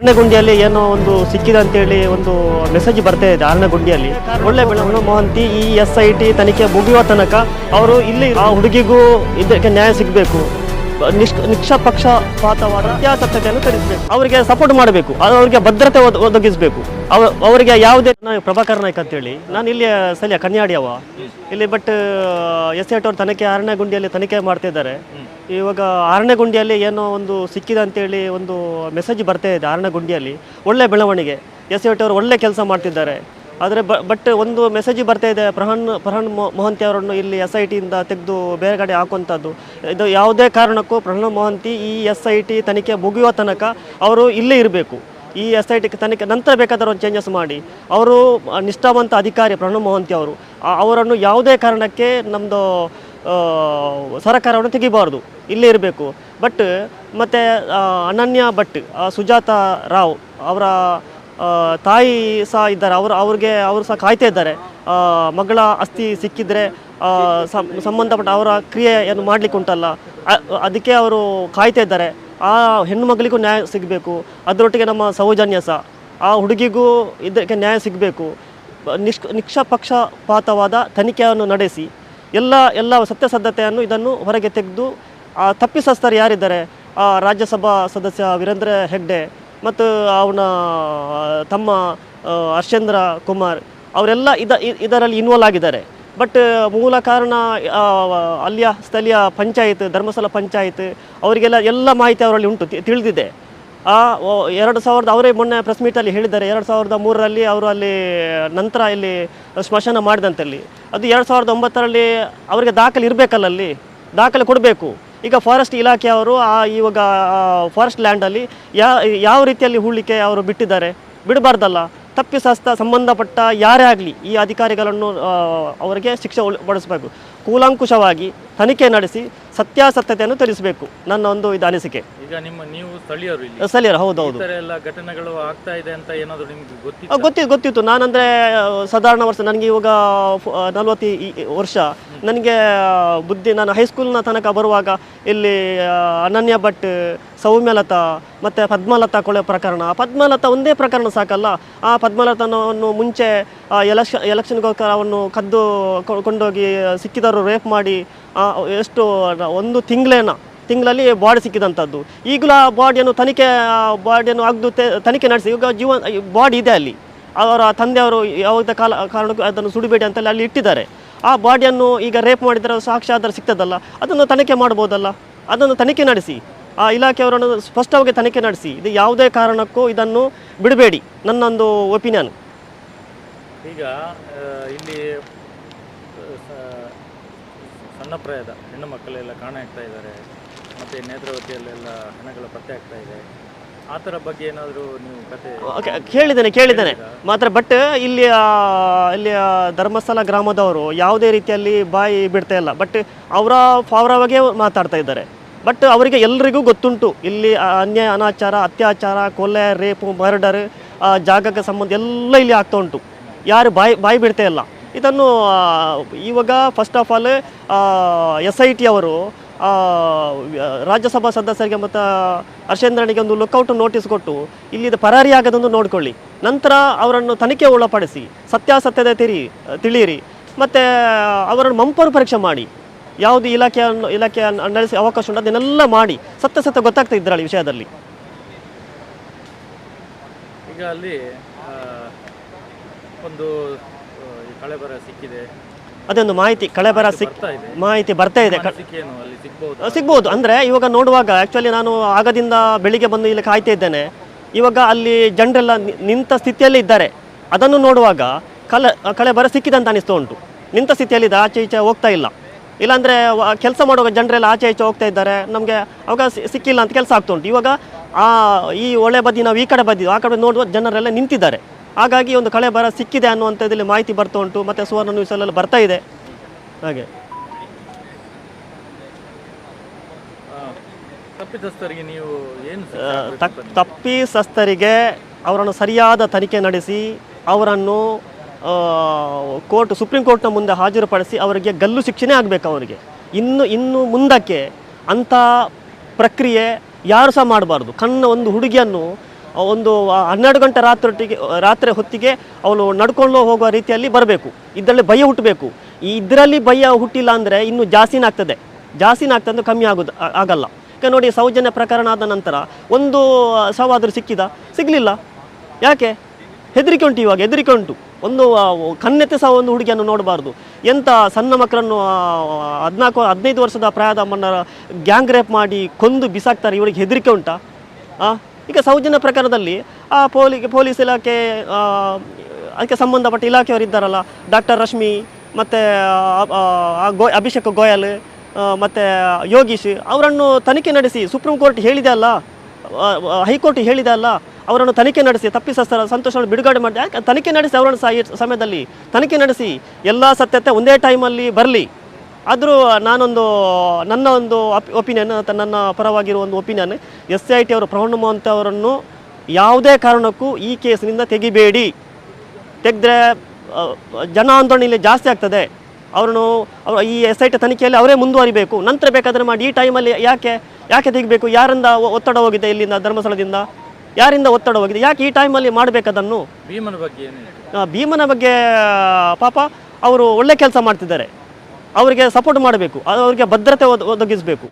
ಆರನೆಗುಂಡಿಯಲ್ಲಿ ಏನೋ ಒಂದು ಸಿಕ್ಕಿದೆ ಅಂತೇಳಿ ಒಂದು ಮೆಸೇಜ್ ಬರ್ತಾ ಇದೆ ಅರಣ್ಯಗುಂಡಿಯಲ್ಲಿ. ಒಳ್ಳೆ ಬೆಳವಣಿಗೆ. ಮೋಹಂತಿ ಈ ಎಸ್ ಐ ಟಿ ತನಿಖೆ ಮುಗಿಯುವ ತನಕ ಅವರು ಇಲ್ಲಿ ಆ ಹುಡುಗಿಗೂ ಇದಕ್ಕೆ ನ್ಯಾಯ ಸಿಗಬೇಕು. ನಿಷ್ ನಿಷ್ಪಕ್ಷಪಾತವಾದ ಸತ್ಯಾಸತ್ಯತೆಯನ್ನು ತರಿಸಬೇಕು. ಅವರಿಗೆ ಸಪೋರ್ಟ್ ಮಾಡಬೇಕು. ಅವರಿಗೆ ಭದ್ರತೆ ಒದ- ಒದಗಿಸಬೇಕು. ಅವ, ಅವರಿಗೆ ಯಾವುದೇ ಪ್ರಭಾಕರ್ ನಾಯ್ಕ ಅಂತೇಳಿ. ನಾನು ಇಲ್ಲಿ ಸಲ ಕನ್ಯಾಡಿಯವ ಇಲ್ಲಿ ಬಟ್ ಎಸ್ ಐ ಟಿ ಅವ್ರು ತನಿಖೆ, ಅರಣ್ಯಗುಂಡಿಯಲ್ಲಿ ಗುಂಡಿಯಲ್ಲಿ ತನಿಖೆ ಮಾಡ್ತಿದ್ದಾರೆ. ಇವಾಗ ಆರಣಗುಂಡಿಯಲ್ಲಿ ಏನೋ ಒಂದು ಸಿಕ್ಕಿದೆ ಅಂತೇಳಿ ಒಂದು ಮೆಸೇಜ್ ಬರ್ತಾ ಇದೆ ಆರಣಗುಂಡಿಯಲ್ಲಿ ಒಳ್ಳೆ ಬೆಳವಣಿಗೆ. ಎಸ್ ಐ ಅವರು ಒಳ್ಳೆ ಕೆಲಸ ಮಾಡ್ತಿದ್ದಾರೆ. ಆದರೆ ಬಟ್ ಒಂದು ಮೆಸೇಜ್ ಬರ್ತಾ ಇದೆ ಪ್ರಹನ್ ಮೊ- ಮೊಹಂತಿ ಅವರನ್ನು ಇಲ್ಲಿ ಎಸ್ ಐ ಟಿಯಿಂದ ತೆಗೆದು ಬೇರೆ ಕಡೆ ಹಾಕುವಂಥದ್ದು. ಇದು ಯಾವುದೇ ಕಾರಣಕ್ಕೂ ಪ್ರಹಣ್ ಮೊಹಂತಿ ಈ ಎಸ್ ಐ ಟಿ ತನಿಖೆ ಮುಗಿಯುವ ತನಕ ಅವರು ಇಲ್ಲೇ ಇರಬೇಕು. ಈ ಎಸ್ ಐ ಟಿ ತನಿಖೆ, ನಂತರ ಬೇಕಾದರೂ ಒಂದು ಚೇಂಜಸ್ ಮಾಡಿ. ಅವರು ನಿಷ್ಠಾವಂತ ಅಧಿಕಾರಿ ಪ್ರಣವ್ ಮೋಹಂತಿ ಅವರು. ಅವರನ್ನು ಯಾವುದೇ ಕಾರಣಕ್ಕೆ ನಮ್ಮದು ಸರಕಾರವನ್ನು ತೆಗಿಬಾರ್ದು. ಇಲ್ಲೇ ಇರಬೇಕು. ಬಟ್ ಮತ್ತು ಅನನ್ಯ ಭಟ್ ಸುಜಾತ ರಾವ್ ಅವರ ತಾಯಿ ಸಹ ಇದ್ದಾರೆ. ಅವರು, ಅವ್ರಿಗೆ, ಅವರು ಸಹ ಕಾಯ್ತಾ ಇದ್ದಾರೆ. ಮಗಳ ಅಸ್ಥಿ ಸಿಕ್ಕಿದ್ರೆ ಸಂಬಂಧಪಟ್ಟ ಅವರ ಕ್ರಿಯೆಯನ್ನು ಮಾಡಲಿಕ್ಕೆ ಉಂಟಲ್ಲ. ಅದಕ್ಕೆ ಅವರು ಕಾಯ್ತಾ ಇದ್ದಾರೆ. ಆ ಹೆಣ್ಣು ಮಗಳಿಗೂ ನ್ಯಾಯ ಸಿಗಬೇಕು. ಅದರೊಟ್ಟಿಗೆ ನಮ್ಮ ಸೌಜನ್ಯ ಸಹ. ಆ ಹುಡುಗಿಗೂ ಇದಕ್ಕೆ ನ್ಯಾಯ ಸಿಗಬೇಕು. ನಿಷ್ ನಿಕ್ಷಪಕ್ಷಪಾತವಾದ ತನಿಖೆಯನ್ನು ನಡೆಸಿ. ಎಲ್ಲ ಎಲ್ಲ ಸತ್ಯಸದ್ಧತೆಯನ್ನು ಇದನ್ನು ಹೊರಗೆ ತೆಗೆದು, ಆ ತಪ್ಪಿತಸ್ಥರು ಯಾರಿದ್ದಾರೆ? ಆ ರಾಜ್ಯಸಭಾ ಸದಸ್ಯ ವೀರೇಂದ್ರ ಹೆಗ್ಡೆ ಮತ್ತು ಅವನ ತಮ್ಮ ಹರ್ಷೇಂದ್ರ ಕುಮಾರ್ ಅವರೆಲ್ಲ ಇದ ಇದರಲ್ಲಿ ಇನ್ವಾಲ್ವ್ ಆಗಿದ್ದಾರೆ. ಬಟ್ ಮೂಲ ಕಾರಣ ಅಲ್ಲಿಯ ಸ್ಥಳೀಯ ಪಂಚಾಯತ್, ಧರ್ಮಸ್ಥಳ ಪಂಚಾಯತ್ ಅವರಿಗೆಲ್ಲ ಎಲ್ಲ ಮಾಹಿತಿ ಅವರಲ್ಲಿ ಉಂಟು ತಿಳಿದಿದೆ. ಆ ಎರಡು ಸಾವಿರದ ಅವರೇ ಮೊನ್ನೆ ಪ್ರೆಸ್ ಮೀಟಲ್ಲಿ ಹೇಳಿದ್ದಾರೆ. ಎರಡು ಸಾವಿರದ ಮೂರರಲ್ಲಿ ಅವರು ಅಲ್ಲಿ, ನಂತರ ಇಲ್ಲಿ ಸ್ಮಶಾನ ಮಾಡಿದಂತಲ್ಲಿ. ಅದು ಎರಡು ಸಾವಿರದ ಒಂಬತ್ತರಲ್ಲಿ ಅವರಿಗೆ ದಾಖಲೆ ಇರಬೇಕಲ್ಲ ಅಲ್ಲಿ? ದಾಖಲೆ ಕೊಡಬೇಕು. ಈಗ ಫಾರೆಸ್ಟ್ ಇಲಾಖೆಯವರು ಆ, ಇವಾಗ ಫಾರೆಸ್ಟ್ ಲ್ಯಾಂಡಲ್ಲಿ ಯಾ, ಯಾವ ರೀತಿಯಲ್ಲಿ ಹೂಳಿಕೆ ಅವರು ಬಿಟ್ಟಿದ್ದಾರೆ? ಬಿಡಬಾರ್ದಲ್ಲ. ತಪ್ಪಿಸಸ್ತ ಸಂಬಂಧಪಟ್ಟ ಯಾರೇ ಆಗಲಿ ಈ ಅಧಿಕಾರಿಗಳನ್ನು ಅವರಿಗೆ ಶಿಕ್ಷೆ ಪಡಿಸಬೇಕು ಕೂಲಂಕುಷವಾಗಿ ತನಿಖೆ ನಡೆಸಿ ಸತ್ಯಾಸತ್ಯತೆಯನ್ನು ತಿಳಿಸಬೇಕು ನನ್ನ ಒಂದು ಇದು ಅನಿಸಿಕೆ. ಈಗ ನಿಮ್ಮ ನೀವು ಸ್ಥಳೀಯರು ಇಲ್ಲಿ. ಸ್ಥಳೀಯರು ಹೌದು ಈ ಹೌದು ಎಲ್ಲ ಘಟನೆಗಳು ಆಗ್ತಾ ಇದೆ ಅಂತ ಏನಾದರೂ ನಿಮ್ಗೆ ಗೊತ್ತಿತ್ತು? ಗೊತ್ತಿತ್ತು ಗೊತ್ತಿತ್ತು. ನಾನಂದರೆ ಸಾಧಾರಣ ವರ್ಷ ನನಗೆ ಇವಾಗ ನಲ್ವತ್ತು ವರ್ಷ ನನಗೆ ಬುದ್ಧಿ ನಾನು ಹೈಸ್ಕೂಲ್ನ ತನಕ ಬರುವಾಗ ಇಲ್ಲಿ ಅನನ್ಯ ಭಟ್ ಸೌಮ್ಯಲತಾ ಮತ್ತು ಪದ್ಮಲತಾ ಕೊಳೆ ಪ್ರಕರಣ. ಪದ್ಮಲತಾ ಒಂದೇ ಪ್ರಕರಣ ಸಾಕಲ್ಲ. ಆ ಪದ್ಮಲತನವನ್ನು ಮುಂಚೆ ಎಲೆಕ್ಷನ್ ಎಲೆಕ್ಷನ್ಗೋಸ್ಕರ ಅವನ್ನು ಕದ್ದು ಕೊಂಡೋಗಿ ಸಿಕ್ಕಿದವರು ರೇಪ್ ಮಾಡಿ ಎಷ್ಟು ಒಂದು ತಿಂಗಳೇನ, ತಿಂಗಳಲ್ಲಿ ಬಾಡಿ ಸಿಕ್ಕಿದಂಥದ್ದು. ಈಗಲೂ ಆ ಬಾಡಿಯನ್ನು ತನಿಖೆ ಬಾಡಿಯನ್ನು ಅಗ್ದು ತನಿಖೆ ನಡೆಸಿ, ಈಗ ಜೀವ ಬಾಡಿ ಇದೆ ಅಲ್ಲಿ. ಅವರ ತಂದೆಯವರು ಯಾವುದೇ ಕಾಲ, ಕಾರಣಕ್ಕೂ ಅದನ್ನು ಸುಡಿಬೇಡಿ ಅಂತಲ್ಲಿ ಅಲ್ಲಿ ಇಟ್ಟಿದ್ದಾರೆ. ಆ ಬಾಡಿಯನ್ನು ಈಗ ರೇಪ್ ಮಾಡಿದರೆ ಸಾಕ್ಷ್ಯ ಆದರೆ ಸಿಗ್ತದಲ್ಲ, ಅದನ್ನು ತನಿಖೆ ಮಾಡ್ಬೋದಲ್ಲ ಅದನ್ನು ತನಿಖೆ ನಡೆಸಿ. ಆ ಇಲಾಖೆಯವರನ್ನು ಸ್ಪಷ್ಟವಾಗಿ ತನಿಖೆ ನಡೆಸಿ. ಇದು ಯಾವುದೇ ಕಾರಣಕ್ಕೂ ಇದನ್ನು ಬಿಡಬೇಡಿ, ನನ್ನೊಂದು ಒಪಿನಿಯನ್. ಈಗ ಇಲ್ಲಿ ಸಣ್ಣ ಪ್ರಾಯದ ಹೆಣ್ಣು ಮಕ್ಕಳೆಲ್ಲ ಕಾಣೆ ಆಗ್ತಾ ಇದ್ದಾರೆ. ಮತ್ತೆ ನೇತ್ರಾವತಿಯಲ್ಲೆಲ್ಲ ಹೆಣಗಳ ಪತ್ತೆ ಆಗ್ತಾ ಇದೆ. ಆ ಥರ ಬಗ್ಗೆ ಏನಾದರೂ ನೀವು ಕತೆ ಕೇಳಿದ್ದೇನೆ ಕೇಳಿದ್ದೇನೆ. ಮಾತ್ರ ಬಟ್ ಇಲ್ಲಿ ಇಲ್ಲಿ ಧರ್ಮಸ್ಥಳ ಗ್ರಾಮದವರು ಯಾವುದೇ ರೀತಿಯಲ್ಲಿ ಬಾಯಿ ಬಿಡ್ತಾ ಇಲ್ಲ. ಬಟ್ ಅವರ ಬಗ್ಗೆ ಮಾತಾಡ್ತಾ ಇದ್ದಾರೆ. ಬಟ್ ಅವರಿಗೆ ಎಲ್ರಿಗೂ ಗೊತ್ತುಂಟು. ಇಲ್ಲಿ ಅನ್ಯಾಯ ಅನಾಚಾರ ಅತ್ಯಾಚಾರ ಕೊಲೆ ರೇಪು ಮರ್ಡರ್ ಜಾಗಕ್ಕೆ ಸಂಬಂಧ ಎಲ್ಲ ಇಲ್ಲಿ ಆಗ್ತಾ ಉಂಟು. ಯಾರು ಬಾಯಿ ಬಾಯಿ ಬಿಡ್ತಾ ಇಲ್ಲ. ಇದನ್ನು ಇವಾಗ first of all S I T ಅವರು ರಾಜ್ಯಸಭಾ ಸದಸ್ಯರಿಗೆ ಮತ್ತು ಹರ್ಷೇಂದ್ರನಿಗೆ ಒಂದು ಲುಕ್ಔಟ್ ನೋಟಿಸ್ ಕೊಟ್ಟು, ಇಲ್ಲಿದ ಪರಾರಿ ಆಗದೊಂದು ನೋಡಿಕೊಳ್ಳಿ. ನಂತರ ಅವರನ್ನು ತನಿಖೆ ಒಳಪಡಿಸಿ, ಸತ್ಯಾಸತ್ಯದ ತಿರಿ, ತಿಳಿಯಿರಿ. ಮತ್ತು, ಅವರನ್ನು ಮಂಪರು ಪರೀಕ್ಷೆ ಮಾಡಿ. ಯಾವುದು ಇಲಾಖೆಯನ್ನು ಇಲಾಖೆ ನಡೆಸಿ ಅವಕಾಶ ಉಂಟು, ಅದನ್ನೆಲ್ಲ ಮಾಡಿ. ಸತ್ಯ ಸತ್ಯ ಗೊತ್ತಾಗ್ತಾ ಇದ್ರಲ್ಲಿ ವಿಷಯದಲ್ಲಿ. ಈಗ ಅಲ್ಲಿ ಒಂದು ಈ ಕಳೆಬರ ಸಿಕ್ಕಿದೆ. ಅದೊಂದು ಮಾಹಿತಿ ಕಳೆಬರ ಸಿಕ್ ಮಾಹಿತಿ ಬರ್ತಾ ಇದೆ. ಸಿಗ್ಬೋದು. ಅಂದರೆ ಇವಾಗ ನೋಡುವಾಗ ಆ್ಯಕ್ಚುಲಿ ನಾನು ಆಗದಿಂದ ಬೆಳಿಗ್ಗೆ ಬಂದು ಇಲ್ಲಿ ಕಾಯ್ತಾ ಇದ್ದೇನೆ. ಇವಾಗ ಅಲ್ಲಿ ಜನರೆಲ್ಲ ನಿಂತ ಸ್ಥಿತಿಯಲ್ಲಿ ಇದ್ದಾರೆ. ಅದನ್ನು ನೋಡುವಾಗ ಕಲೆ ಕಳೆ ಬರ ಸಿಕ್ಕಿದಂತ ಅನಿಸ್ತಾ ಉಂಟು. ನಿಂತ ಸ್ಥಿತಿಯಲ್ಲಿದೆ ಆಚೆ ಈಚೆ ಹೋಗ್ತಾ ಇಲ್ಲ. ಇಲ್ಲಾಂದರೆ ಕೆಲಸ ಮಾಡುವಾಗ ಜನರೆಲ್ಲ ಆಚೆ ಈಚೆ ಹೋಗ್ತಾ ಇದ್ದಾರೆ. ನಮಗೆ ಅವಾಗ ಸಿಕ್ಕಿಲ್ಲ ಅಂತ ಕೆಲಸ ಆಗ್ತಾ ಉಂಟು. ಇವಾಗ ಆ ಈ ಒಳ್ಳೆ ಬದಿ ನಾವು ಈ ಕಡೆ ಬದಿ ಆ ಕಡೆ ನೋಡುವ ಜನರೆಲ್ಲ ನಿಂತಿದ್ದಾರೆ. ಹಾಗಾಗಿ ಒಂದು ಕಳೆ ಬರ ಸಿಕ್ಕಿದೆ ಅನ್ನುವಂಥದ್ದಲ್ಲಿ ಮಾಹಿತಿ ಬರ್ತಾ ಉಂಟು. ಮತ್ತು ಸುವರ್ಣ ನ್ಯೂಸಲ್ಲೆಲ್ಲ ಬರ್ತಾ ಇದೆ. ಹಾಗೆ. ತಪ್ಪಿತಸ್ಥರಿಗೆ ನೀವು ಏನು ಆ, ತಪ್ಪಿತಸ್ಥರಿಗೆ ಅವರನ್ನು ಸರಿಯಾದ ತನಿಖೆ ನಡೆಸಿ ಅವರನ್ನು ಕೋರ್ಟ್ ಸುಪ್ರೀಂ ಕೋರ್ಟ್ನ ಮುಂದೆ ಹಾಜರುಪಡಿಸಿ ಅವರಿಗೆ ಗಲ್ಲು ಶಿಕ್ಷೆನೇ ಆಗಬೇಕು ಅವರಿಗೆ. ಇನ್ನು ಇನ್ನು ಮುಂದಕ್ಕೆ ಅಂಥ ಪ್ರಕ್ರಿಯೆ ಯಾರು ಸಹ ಮಾಡಬಾರ್ದು. ಕಣ್ಣ ಒಂದು ಹುಡುಗಿಯನ್ನು ಒಂದು ಹನ್ನೆರಡು ಗಂಟೆ ರಾತ್ರಿ ರಾತ್ರಿ ಹೊತ್ತಿಗೆ ಅವನು ನಡ್ಕೊಂಡು ಹೋಗುವ ರೀತಿಯಲ್ಲಿ ಬರಬೇಕು. ಇದರಲ್ಲಿ ಭಯ ಹುಟ್ಟಬೇಕು. ಈ ಇದರಲ್ಲಿ ಭಯ ಹುಟ್ಟಿಲ್ಲ ಅಂದರೆ ಇನ್ನೂ ಜಾಸ್ತಿನೇ ಆಗ್ತದೆ. ಜಾಸ್ತಿನೇ ಆಗ್ತದೆ ಕಮ್ಮಿ ಆಗೋದು ಆಗಲ್ಲ. ಈಗ ನೋಡಿ ಸೌಜನ್ಯ ಪ್ರಕರಣ ಆದ ನಂತರ ಒಂದು ಶವಾದರೂ ಸಿಕ್ಕಿದ ಸಿಗಲಿಲ್ಲ. ಯಾಕೆ? ಹೆದರಿಕೆ ಉಂಟು ಇವಾಗ ಹೆದರಿಕೆ ಉಂಟು. ಒಂದು ಆ, ಸಹ ಒಂದು ಹುಡುಗಿಯನ್ನು ನೋಡಬಾರ್ದು. ಎಂಥ ಸಣ್ಣ ಮಕ್ಕಳನ್ನು ಹದಿನಾಲ್ಕು ಹದಿನೈದು ವರ್ಷದ ಪ್ರಾಯದ ಮನ್ನ ಗ್ಯಾಂಗ್ ರೇಪ್ ಮಾಡಿ ಕೊಂದು ಬಿಸಾಕ್ತಾರೆ ಇವರಿಗೆ ಹೆದರಿಕೆ ಉಂಟಾ? ಈಗ ಸೌಜನ್ಯ ಪ್ರಕರಣದಲ್ಲಿ, ಆ ಪೊಲಿ, ಪೊಲೀಸ್ ಇಲಾಖೆ ಅದಕ್ಕೆ ಸಂಬಂಧಪಟ್ಟ ಇಲಾಖೆಯವರು ಇದ್ದಾರಲ್ಲ, ಡಾಕ್ಟರ್ ರಶ್ಮಿ, ಮತ್ತು ಗೋ, ಅಭಿಷೇಕ್ ಗೋಯಲ್ ಮತ್ತು, ಯೋಗೀಶ್, ಅವರನ್ನು ತನಿಖೆ ನಡೆಸಿ, ಸುಪ್ರೀಂ ಕೋರ್ಟ್ ಹೇಳಿದೆ ಅಲ್ಲ ಹೈಕೋರ್ಟ್ ಹೇಳಿದೆ ಅಲ್ಲ, ಅವರನ್ನು ತನಿಖೆ ನಡೆಸಿ ತಪ್ಪಿಸಸ್ತರ ಸಂತೋಷವನ್ನು ಬಿಡುಗಡೆ ಮಾಡಿ ತನಿಖೆ ನಡೆಸಿ ಅವರನ್ನು ಸಮಯದಲ್ಲಿ ತನಿಖೆ ನಡೆಸಿ, ಎಲ್ಲ ಸತ್ಯತೆ ಒಂದೇ ಟೈಮಲ್ಲಿ ಬರಲಿ. ಆದರೂ ನಾನೊಂದು ನನ್ನ ಒಂದು ಒಪಿನಿಯನ್ ನನ್ನ ಪರವಾಗಿರುವ ಒಂದು ಒಪಿನಿಯನ್ ಎಸ್ ಐ ಟಿ ಅವರು ಪ್ರವೀಣ್ ಮೋಹಂತ್ ಅವರನ್ನು ಯಾವುದೇ ಕಾರಣಕ್ಕೂ ಈ ಕೇಸಿನಿಂದ ತೆಗಿಬೇಡಿ. ತೆಗೆದ್ರೆ ಜನ ಆಂದೋಲನ ಇಲ್ಲಿ ಜಾಸ್ತಿ ಆಗ್ತದೆ. ಅವರನ್ನು ಅವರು ಈ ಎಸ್ ಐ ಟಿ ತನಿಖೆಯಲ್ಲಿ ಅವರೇ ಮುಂದುವರಿಬೇಕು. ನಂತರ ಬೇಕಾದರೆ ಮಾಡಿ ಈ ಟೈಮಲ್ಲಿ ಯಾಕೆ ಯಾಕೆ ತೆಗಿಬೇಕು? ಯಾರಿಂದ ಒತ್ತಡ ಹೋಗಿದೆ ಇಲ್ಲಿಂದ ಧರ್ಮಸ್ಥಳದಿಂದ? ಯಾರಿಂದ ಒತ್ತಡ ಹೋಗಿದೆ? ಯಾಕೆ ಈ ಟೈಮಲ್ಲಿ ಮಾಡಬೇಕದನ್ನು ಭೀಮನ ಬಗ್ಗೆ ಭೀಮನ ಬಗ್ಗೆ ಪಾಪ ಅವರು ಒಳ್ಳೆ ಕೆಲಸ ಮಾಡ್ತಿದ್ದಾರೆ. ಅವರಿಗೆ ಸಪೋರ್ಟ್ ಮಾಡಬೇಕು. ಅವರಿಗೆ ಭದ್ರತೆ ಒದ- ಒದಗಿಸಬೇಕು.